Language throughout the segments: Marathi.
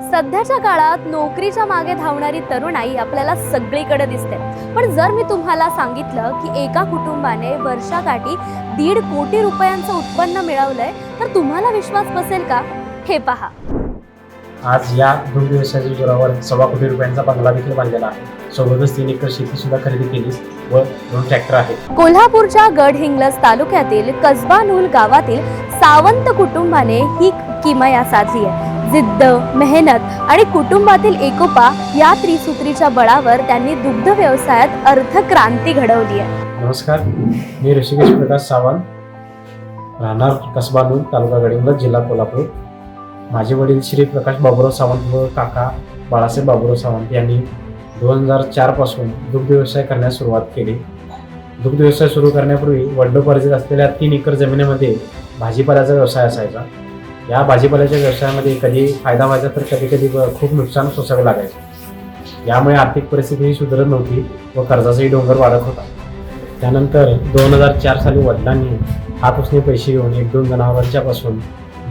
सध्याच्या काळात नोकरीच्या मागे धावणारी तरुणाई आपल्याला सगळीकडे दिसते. पण जर मी तुम्हाला सांगितलं की एका कुटुंबाने वर्षाकाठी दीड कोटी रुपयांचं उत्पन्न मिळवलंय तर तुम्हाला विश्वास बसेल का? हे पहा. आज या व्यवसायाच्या जोरावर सव्वा कोटी रुपयांचा बंगला देखील बांधलेला आहे. सोबतच तीन एकर शेती सुद्धा खरेदी केली व दोन ट्रॅक्टर आहेत. कोल्हापूरच्या गडहिंग्लज तालुक्यातील कसबा नूल गावातील सावंत कुटुंबाने ही किमया साधली आहे जिद्द मेहनत आणि कुटुंबातील एकोपा या त्रिसूत्रीच्या बळावर त्यांनी दुग्ध व्यवसायात अर्थक्रांती घडवली आहे. नमस्कार मी ऋषिकेश प्रकाश सावंत राहणार कसबा नूर तालुका गडिंग्लज जिल्हा कोल्हापूर. माझे वडील श्री प्रकाश बाबुराव सावंत व काका बाळासाहेब बाबुराव सावंत यांनी दोन हजार चारपासून दुग्ध व्यवसाय करण्यास सुरुवात केली. दुग्ध व्यवसाय सुरू करण्यापूर्वी वडलोपार्जित असलेल्या तीन एकर जमिनीमध्ये भाजीपाल्याचा व्यवसाय असायचा. या भाजीपाल्याच्या व्यवसायामध्ये कधी फायदा व्हायचा तर कधी कधी खूप नुकसान सोसावे लागायचे. यामुळे आर्थिक परिस्थितीही सुधारत नव्हती व कर्जाचाही डोंगर वाढत होता. त्यानंतर दोन हजार चार साली वडिलांनी हात उसने पैसे घेऊन एक दोन जनावरांच्यापासून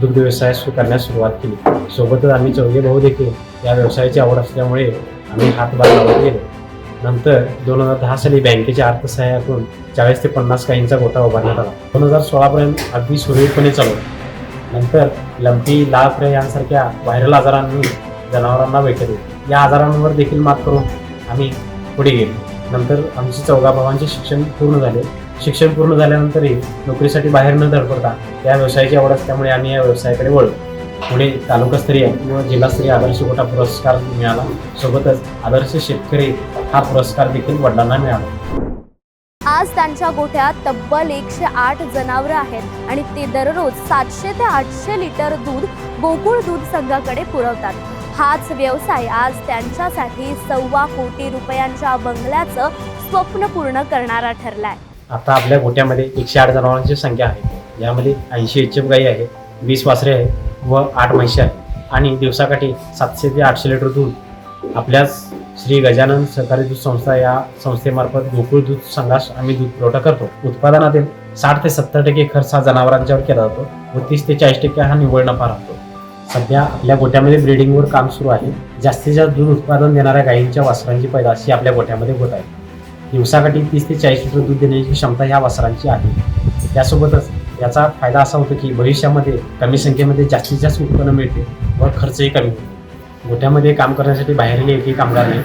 दुग्धव्यवसाय दुग्ध व्यवसाय करण्यास सुरुवात केली. सोबतच आम्ही चौघे भाऊ देखील या व्यवसायाची आवड असल्यामुळे आम्ही हातभार लावत गेलो. नंतर दोन हजार दहा साली बँकेच्या अर्थसहाय्यातून चाळीस ते पन्नास काहींचा गोटा उभारण्यात आला. दोन हजार सोळापर्यंत अगदी सुरळीतपणे चालू. नंतर लंपी लाळफ्रे यांसारख्या व्हायरल आजारांनी जनावरांना वेटले या आजारांवर देखील मात करून आम्ही पुढे गेलो. नंतर आमचे चौघा भावांचे शिक्षण पूर्ण झाले. शिक्षण पूर्ण झाल्यानंतरही नोकरीसाठी बाहेर न धडपडता या व्यवसायाची आवड असल्यामुळे आम्ही या व्यवसायाकडे वळलो. पुढे तालुकास्तरीय व जिल्हास्तरीय आदर्श गोटा पुरस्कार मिळाला. सोबतच आदर्श शेतकरी हा पुरस्कार देखील वडिलांना मिळाला. आज त्यांच्या गोठ्यात तब्बल एकशे आठ जनावरं आहेत आणि ते दररोज सातशे ते आठशे लिटर दूध गोकुळ दूध संघाकडे पुरवतात. हाच व्यवसाय आज त्यांच्यासाठी सव्वा कोटी रुपयांच्या बंगल्याचं स्वप्न पूर्ण करणारा ठरलाय. आता आपल्या गोट्यामध्ये एकशे आठ जनावरांची संख्या आहे. यामध्ये ऐंशी एच एफ गाई आहे वीस वासरे आहे व आठ म्हशी आहे आणि दिवसाकाठी सातशे ते आठशे लिटर दूध आपल्याच श्री गजानन सहकारी दूध संस्था या संस्थेमार्फत गोकुळ दूध संघास आम्ही दूध पुरवठा करतो. उत्पादनातील साठ ते सत्तर टक्के खर्च हा जनावरांच्यावर केला जातो व तीस ते चाळीस टक्के हा निव्वळ नफा राहतो सध्या आपल्या गोठ्यामध्ये ब्रीडिंगवर काम सुरू आहे. जास्तीत जास्त दूध उत्पादन देणाऱ्या गायींच्या वासरांची पैदास ही आपल्या गोठ्यामध्ये होत आहे. दिवसाकाठी तीस ते चाळीस लिटर दूध देण्याची क्षमता ह्या वासरांची आहे. त्यासोबतच याचा फायदा असा होतो की भविष्यामध्ये कमी संख्येमध्ये जास्तीत जास्त उत्पन्न मिळते व खर्चही कमी होतो. गोठ्यामध्ये काम करण्यासाठी बाहेरील एकही कामगार नाही.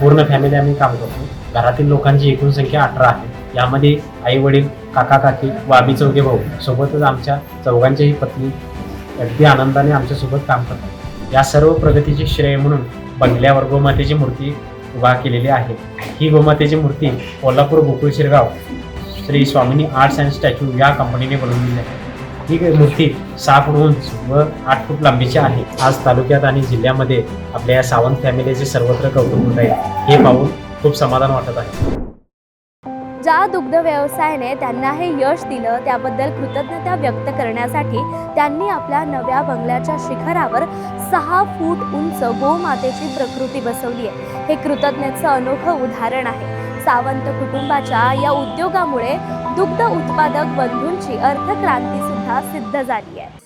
पूर्ण फॅमिली आम्ही काम करतो. घरातील लोकांची एकूण संख्या अठरा आहे. यामध्ये आई वडील काका काकी व आम्ही चौघे भाऊ. सोबतच आमच्या चौघांच्याही पत्नी अगदी आनंदाने आमच्यासोबत काम करतात. या सर्व प्रगतीचे श्रेय म्हणून बंगल्यावर गोमातेची मूर्ती उभा केलेली आहे. ही गोमातेची मूर्ती Kolhapur Gokul Shirgaon Shri Swamini arts and statue या कंपनीने बनवलेली आहे. ही मूर्ती सहा फूट उंच व आठ फूट लांबीची आहे. आज तालुक्यात आणि जिल्ह्यामध्ये आपल्या या सावंत फॅमिलीचे सर्वत्र कौतुक होत आहे. हे पाहून खूप समाधान वाटत आहे. ज्या दुग्ध व्यवसायाने त्यांना हे यश दिलं त्याबद्दल कृतज्ञता व्यक्त करण्यासाठी त्यांनी आपल्या नव्या बंगल्याच्या शिखरावर सहा फूट उंच गोमातेची प्रकृती बसवली आहे. हे कृतज्ञतेचं अनोखं उदाहरण आहे. सावंत कुटुंबाच्या या उद्योगामुळे दुग्ध उत्पादक बंधूंची अर्थक्रांती सुद्धा सिद्ध झाली आहे.